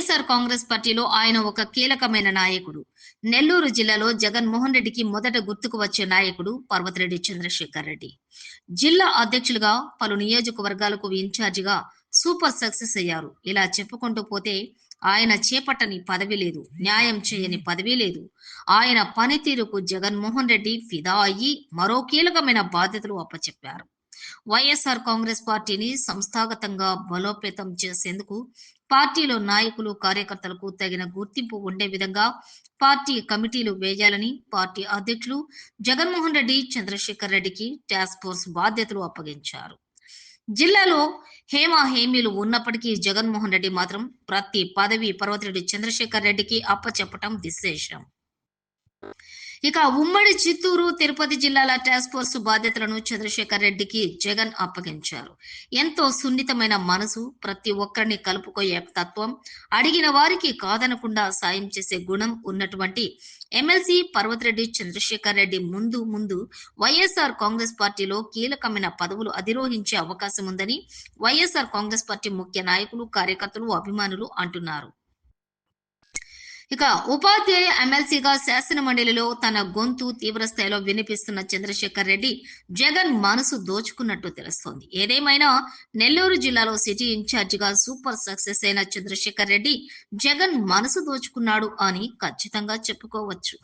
కాంగ్రెస్ పార్టీలో ఆయన ఒక కీలకమైన నాయకుడు. నెల్లూరు జిల్లాలో జగన్మోహన్ రెడ్డికి మొదట గుర్తుకు వచ్చే నాయకుడు పర్వతిరెడ్డి చంద్రశేఖర్ రెడ్డి. జిల్లా అధ్యక్షులుగా పలు నియోజకవర్గాలకు ఇన్ఛార్జిగా సూపర్ సక్సెస్ అయ్యారు. ఇలా చెప్పుకుంటూ పోతే ఆయన చేపట్టని పదవి లేదు న్యాయం చేయని పదవి లేదు. ఆయన పనితీరుకు జగన్మోహన్ రెడ్డి ఫిదా అయ్యి మరో కీలకమైన బాధ్యతలు అప్పచెప్పారు. వైఎస్ఆర్ కాంగ్రెస్ పార్టీని సంస్థాగతంగా బలోపేతం చేసేందుకు పార్టీలో నాయకులు కార్యకర్తలకు తగిన గుర్తింపు ఉండే విధంగా పార్టీ కమిటీలు వేయాలని పార్టీ అధ్యక్షులు జగన్మోహన్ రెడ్డి చంద్రశేఖర్ రెడ్డికి టాస్క్ ఫోర్స్ బాధ్యతలు అప్పగించారు. జిల్లాలో హేమ హేమీలు ఉన్నప్పటికీ జగన్మోహన్ రెడ్డి మాత్రం ప్రతి పదవి పర్వతిరెడ్డి చంద్రశేఖర్ రెడ్డికి అప్పచెప్పటం విశేషం. ఇక ఉమ్మడి చిత్తూరు తిరుపతి జిల్లాల టాస్క్ ఫోర్స్ బాధ్యతలను చంద్రశేఖర్ రెడ్డికి జగన్ అప్పగించారు. ఎంతో సున్నితమైన మనసు ప్రతి ఒక్కరిని కలుపుకోయే తత్వం అడిగిన వారికి కాదనకుండా సాయం చేసే గుణం ఉన్నటువంటి ఎమ్మెల్సీ పర్వతరెడ్డి చంద్రశేఖర్ రెడ్డి ముందు ముందు వైఎస్ఆర్ కాంగ్రెస్ పార్టీలో కీలకమైన పదవులు అధిరోహించే అవకాశం ఉందని వైఎస్ఆర్ కాంగ్రెస్ పార్టీ ముఖ్య నాయకులు కార్యకర్తలు అభిమానులు అంటున్నారు. ఇక ఉపాధ్యాయ ఎమ్మెల్సీగా శాసన మండలిలో తన గొంతు తీవ్రస్థాయిలో వినిపిస్తున్న చంద్రశేఖర్ రెడ్డి జగన్ మనసు దోచుకున్నట్టు తెలుస్తోంది. ఏదేమైనా నెల్లూరు జిల్లాలో సిటీ ఇన్ఛార్జిగా సూపర్ సక్సెస్ అయిన చంద్రశేఖర్ రెడ్డి జగన్ మనసు దోచుకున్నాడు అని ఖచ్చితంగా చెప్పుకోవచ్చు.